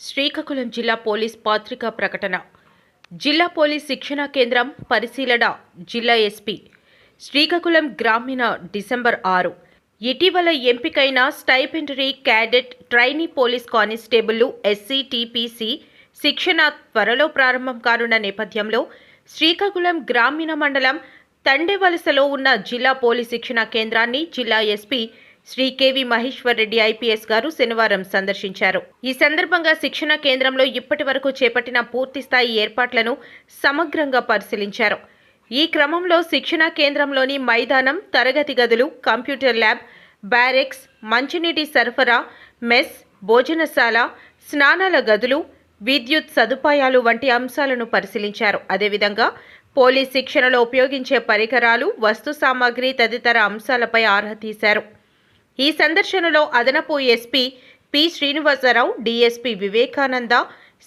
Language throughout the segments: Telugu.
శ్రీకాకుళం జిల్లా పోలీస్ పాత్రికా ప్రకటన. జిల్లా పోలీస్ శిక్షణా కేంద్రం పరిశీలన జిల్లా ఎస్పీ. శ్రీకాకుళం గ్రామీణ డిసెంబర్ ఆరు. ఇటీవల ఎంపికైన స్టైపెండరీ క్యాడెట్ ట్రైనీ పోలీస్ కానిస్టేబుల్లు ఎస్సీటీపీసీ శిక్షణ త్వరలో ప్రారంభం కానున్న నేపథ్యంలో శ్రీకాకుళం గ్రామీణ మండలం తండేవలసలో ఉన్న జిల్లా పోలీస్ శిక్షణా కేంద్రాన్ని జిల్లా SP Shri KV Maheshwar Reddy IPS garu శనివారం సందర్శించారు. ఈ సందర్భంగా శిక్షణ కేంద్రంలో ఇప్పటి వరకు చేపట్టిన పూర్తిస్థాయి ఏర్పాట్లను సమగ్రంగా పరిశీలించారు. ఈ క్రమంలో శిక్షణా కేంద్రంలోని మైదానం తరగతి గదులు కంప్యూటర్ ల్యాబ్ బ్యారెక్స్ మంచినీటి సరఫరా మెస్ భోజనశాల స్నానాల గదులు విద్యుత్ సదుపాయాలు వంటి అంశాలను పరిశీలించారు. అదేవిధంగా పోలీస్ శిక్షణలో ఉపయోగించే పరికరాలు వస్తు సామాగ్రి తదితర అంశాలపై ఆరా తీశారు. ఈ సందర్శనలో అదనపు SP P. Srinivasa Rao DSP Vivekananda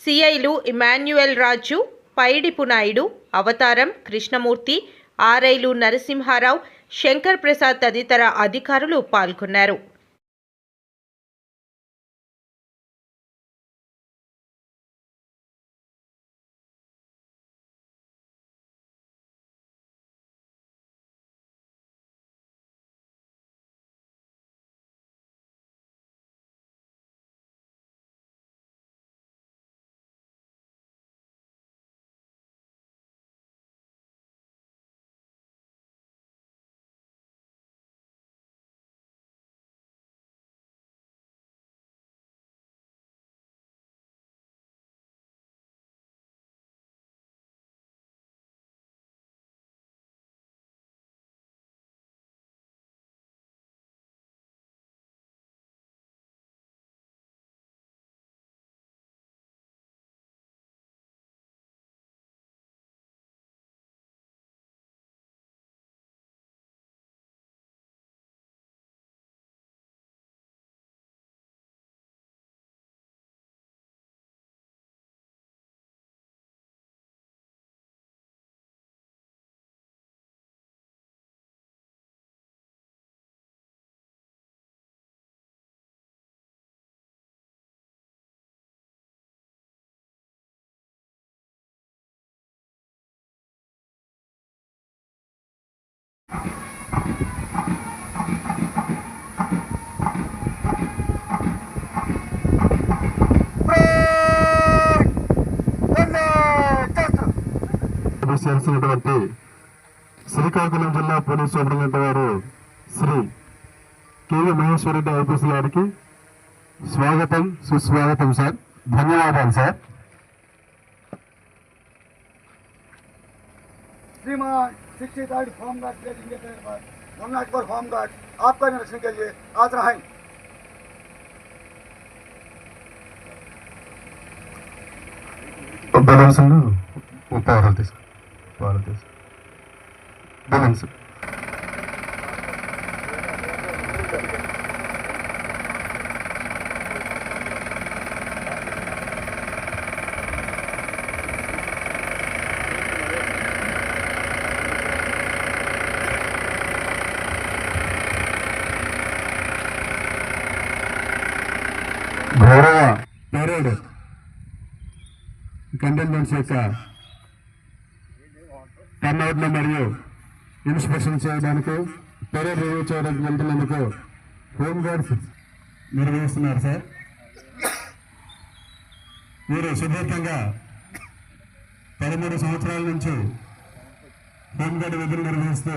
సిఐలు Emmanuel Raju Paidipu Naidu Avataram Krishnamurthy ఆర్ఐలు Narasimha Rao Shankar Prasad తదితర అధికారులు పాల్గొన్నారు. చేసినటువంటి శ్రీకాకుళం జిల్లా పోలీస్ సూపరింటెండెంట్ గారు శ్రీ కేవీ మహేశ్వరరెడ్డి ఐపీఎస్ గారికి స్వాగతం సుస్వాగతం సార్. ధన్యవాదాలు సార్. శ్రీమా शिक्षित आर्ट फॉर्म गार्ड प्लेटिंग के तहत पर वन नाट पर फॉर्म गार्ड आपका निरीक्षण के लिए आज रहें బెలూన్స్ ఉపహారాలు గౌరవ పేరేడు కంటెంట్మెంట్స్ యొక్క టర్న్అవుట్ను మరియు ఇన్స్పెక్షన్ చేయడానికి పెరేడ్ రివ్యూ చేయడానికి వెళ్తున్నందుకు హోంగార్డ్స్ నిర్వహిస్తున్నారు సార్. మీరు సుదీర్ఘంగా పదమూడు సంవత్సరాల నుంచి హోంగార్డ్ విధులు నిర్వహిస్తూ